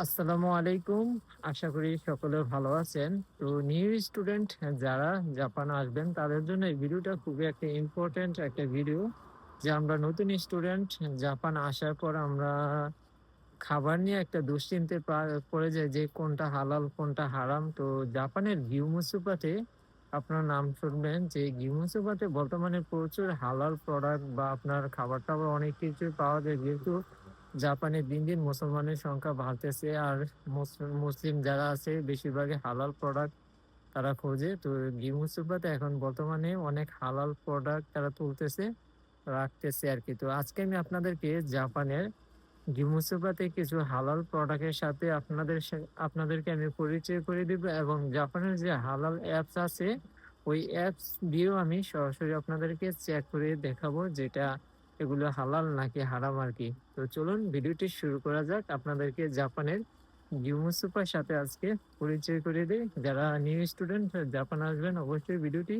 আসসালামু আলাইকুম। আশা করি সকলে ভালো আছেন। তো নিউ স্টুডেন্ট যারা জাপান আসবেন, তাদের জন্য এই ভিডিওটা খুবই একটা ইম্পোর্টেন্ট একটা ভিডিও। যে আমরা নতুন স্টুডেন্ট জাপান আসার পর আমরা খাবার নিয়ে একটা দুশ্চিন্তে পড়ে যাই যে কোনটা হালাল, কোনটা হারাম। তো জাপানের গিমুসুপাতে আপনার নাম শুনবেন যে গিমুসুপাতে বর্তমানে প্রচুর হালাল প্রোডাক্ট বা আপনার খাবার-টাবার অনেক কিছুই পাওয়া যায় যেহেতু জাপানে দিন, দিন মুসলমানের সংখ্যা বাড়তেছে আর মুসলিম যারা আছে বেশিরভাগই হালাল প্রোডাক্ট তারা খোঁজে। তো গিমুসুপাতে এখন বর্তমানে অনেক হালাল প্রোডাক্ট তারা তুলতেছে, রাখতেছে আর কি তো আজকে আমি আপনাদেরকে জাপানের গিমুসুপাতে কিছু হালাল প্রোডাক্টের সাথে আপনাদের আপনাদেরকে আমি পরিচয় করে দিব এবং জাপানের যে হালাল অ্যাপস আছে, ওই অ্যাপস দিয়েও আমি সরাসরি আপনাদেরকে চেক করে দেখাবো যেটা এগুলো হালাল নাকি হারাম আর কি তো চলুন ভিডিওটি শুরু করা যাক। আপনাদেরকে জাপানের গিমুসুপার সাথে আজকে পরিচয় করিয়ে দেই। যারা নিউ স্টুডেন্ট জাপান আসবেন, অবশ্যই ভিডিওটি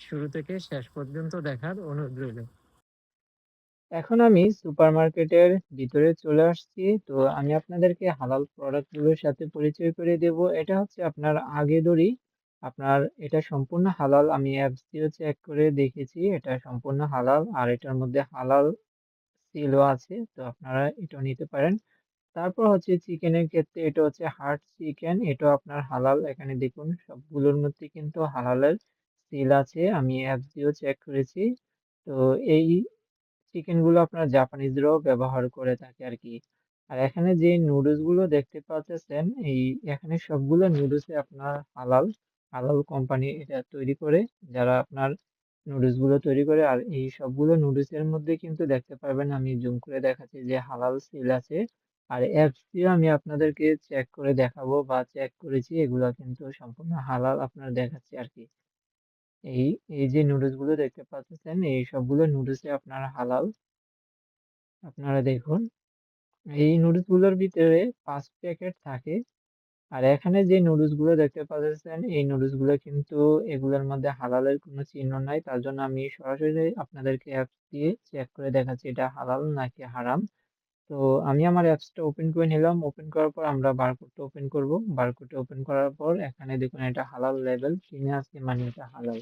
শুরু থেকে শেষ পর্যন্ত দেখার অনুরোধ রইল। এখন আমি সুপারমার্কেটের ভিতরে চলে আসছি। তো আমি আপনাদেরকে হালাল প্রোডাক্টগুলোর সাথে পরিচয় করিয়ে দেব। এটা হচ্ছে আপনার আগে আগেদড়ি। আপনার এটা সম্পূর্ণ হালাল। আমি অ্যাপস দিয়েও চেক করে দেখেছি। এটা সম্পূর্ণ হালাল। আর এটার মধ্যে হালাল সিলও আছে। তো আপনারা এটাও নিতে পারেন। তারপর হচ্ছে চিকেনের ক্ষেত্রে এটা হচ্ছে হার্ড চিকেন। এটাও আপনার হালাল। এখানে দেখুন সবগুলোর মধ্যে কিন্তু হালালের সিল আছে। আমি অ্যাপস দিয়েও চেক করেছি। তো এই চিকেনগুলো আপনার জাপানিজরাও ব্যবহার করে থাকে আরকি। আর এখানে যে নুডলসগুলো দেখতে পাচ্তেছেন, এই এখানে সবগুলো নুডলসই আপনার হালাল। হালাল কোম্পানি এটা তৈরি করে। যারা আপনার নুডলসগুলো তৈরি করে। আর এই সবগুলো নুডলসের মধ্যে কিন্তু দেখতে পারবেন আমি জুম করে দেখাচ্ছি যে হালাল সিল আছে। আর অ্যাপস দিয়েও আমি আপনাদেরকে চেক করে দেখাবো বা চেক করেছি। এগুলো কিন্তু সম্পূর্ণ হালাল আপনার দেখাচ্ছি আরকি। এই, এই যে নুডলসগুলো দেখতে পাচ্ছেন এই সবগুলো নুডলসই আপনার হালাল। আপনারা দেখুন। এই নুডলসগুলোর ভিতরে পাঁচ প্যাকেট থাকে। আর এখানে যে নুডলসগুলো দেখতে পাচ্ছেন এই নুডলসগুলো কিন্তু এগুলোর মধ্যে হালালের কোনো চিহ্ন নাই। তার জন্য আমি সরাসরি আপনাদেরকে অ্যাপস দিয়ে চেক করে দেখাচ্ছি এটা হালাল নাকি হারাম। তো আমি আমার অ্যাপসটা ওপেন করে নিলাম। ওপেন করার পর আমরা বারকোডটা ওপেন করব। বারকোডটা ওপেন করার পর এখানে দেখুন এটা হালাল লেভেল চিহ্ন আছে মানে এটা হালাল।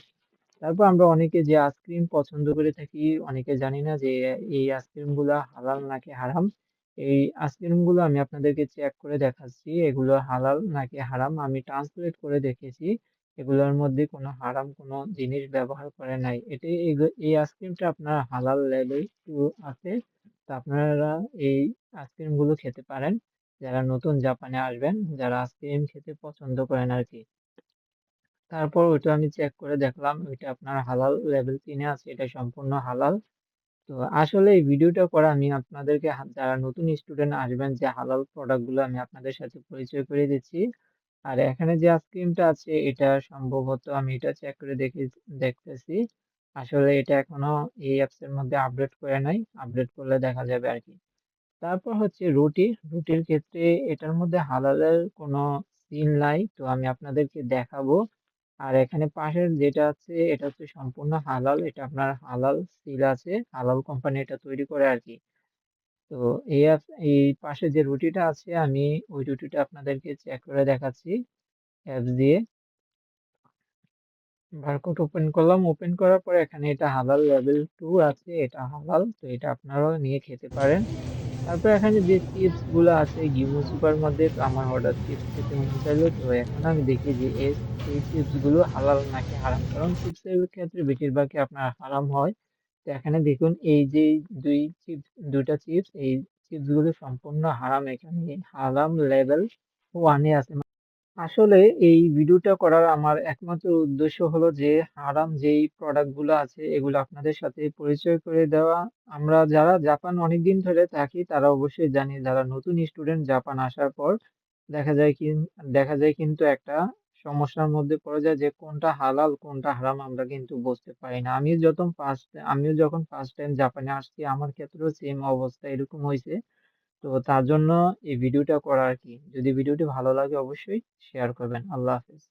তারপর আমরা অনেকে যে আইসক্রিম পছন্দ করে থাকি, অনেকে জানি না যে এই আইসক্রিমগুলা হালাল নাকি হারাম। এই আইসক্রিমগুলো আমি আপনাদেরকে চেক করে দেখাচ্ছি। এগুলো হালাল নাকি হারাম। আমি ট্রান্সলেট করে দেখেছি। এগুলোর মধ্যে কোনো হারাম কোনো জিনিস ব্যবহার করে নাই। এটি এই আইসক্রিমটা আপনার হালাল লেবেল 2 আছে। তো আপনারা এই আইসক্রিমগুলো খেতে পারেন। যারা নতুন জাপানে আসবেন, যারা আইসক্রিম খেতে পছন্দ করেন আর কি তারপর ওইটা আমি চেক করে দেখলাম ওইটা আপনার হালাল লেভেল ৩ এ আছে। এটা সম্পূর্ণ হালাল। তো আসলে এই ভিডিওটা করা আমি আপনাদেরকে যারা নতুন স্টুডেন্ট আসবেন যে হালাল প্রোডাক্টগুলো আমি আপনাদের সাথে পরিচয় করিয়ে দিচ্ছি। আর এখানে যে আইসক্রিমটা আছে, এটা সম্ভবত আমি এটা চেক করে দেখে, দেখতেছি। আসলে এটা এখনও এই অ্যাপসের মধ্যে আপডেট করে নাই। আপডেট করলে দেখা যাবে আরকি। তারপর হচ্ছে রুটি। রুটির ক্ষেত্রে এটার মধ্যে হালালের কোনো সিল নাই। তো আমি আপনাদেরকে দেখাবো। আর এখানে পাশের যেটা আছে, এটা হচ্ছে সম্পূর্ণ হালাল। এটা আপনার হালাল সিল আছে। হালাল কোম্পানি এটা তৈরি করে আর কি তো এই এই পাশে যে রুটিটা আছে, আমি ওই রুটিটা আপনাদেরকে চেক করে দেখাচ্ছি অ্যাপস দিয়ে। বারকোড ওপেন করলাম। ওপেন করার পরে এখানে এটা হালাল লেভেল টু আছে। এটা হালাল। তো এটা আপনারাও নিয়ে খেতে পারেন। তারপর এখানে যে চিপসগুলো আছে গিমো সুপার মধ্যে আমার অর্ডার চিপস খেতে মন। তো এখন আমি দেখি যে এই চিপসগুলো হালাল নাকি হারাম। কারণ চিপসের ক্ষেত্রে বেশিরভাগই আপনার হারাম হয়। তো এখানে দেখুন, এই যে দুই চিপস দুটা চিপস এই চিপসগুলো সম্পূর্ণ হারাম। এখানে হারাম লেভেল 1 এ আছে। আসলে এই ভিডিওটা করার আমার একমাত্র উদ্দেশ্য হলো যে, হারাম যেই প্রোডাক্টগুলো আছে, এগুলো আপনাদের সাথে পরিচয় করে দেওয়া। আমরা যারা জাপান অনেক দিন ধরে থাকি, তারা অবশ্যই জানি যারা নতুন স্টুডেন্ট জাপান আসার পর, দেখা যায় কি দেখা যায় কিন্তু একটা সমস্যার মধ্যে পড়ে যায় যে, কোনটা হালাল, কোনটা হারাম আমরা কিন্তু বুঝতে পারি না। আমি যখন ফার্স্ট আমিও যখন ফার্স্ট টাইম জাপানে আসছি, আমার ক্ষেত্রেও সেম অবস্থা এরকম হইছে। তো তার জন্য এই ভিডিওটা করা আর কি যদি ভিডিওটি ভালো লাগে অবশ্যই শেয়ার করবেন। আল্লাহ হাফেজ।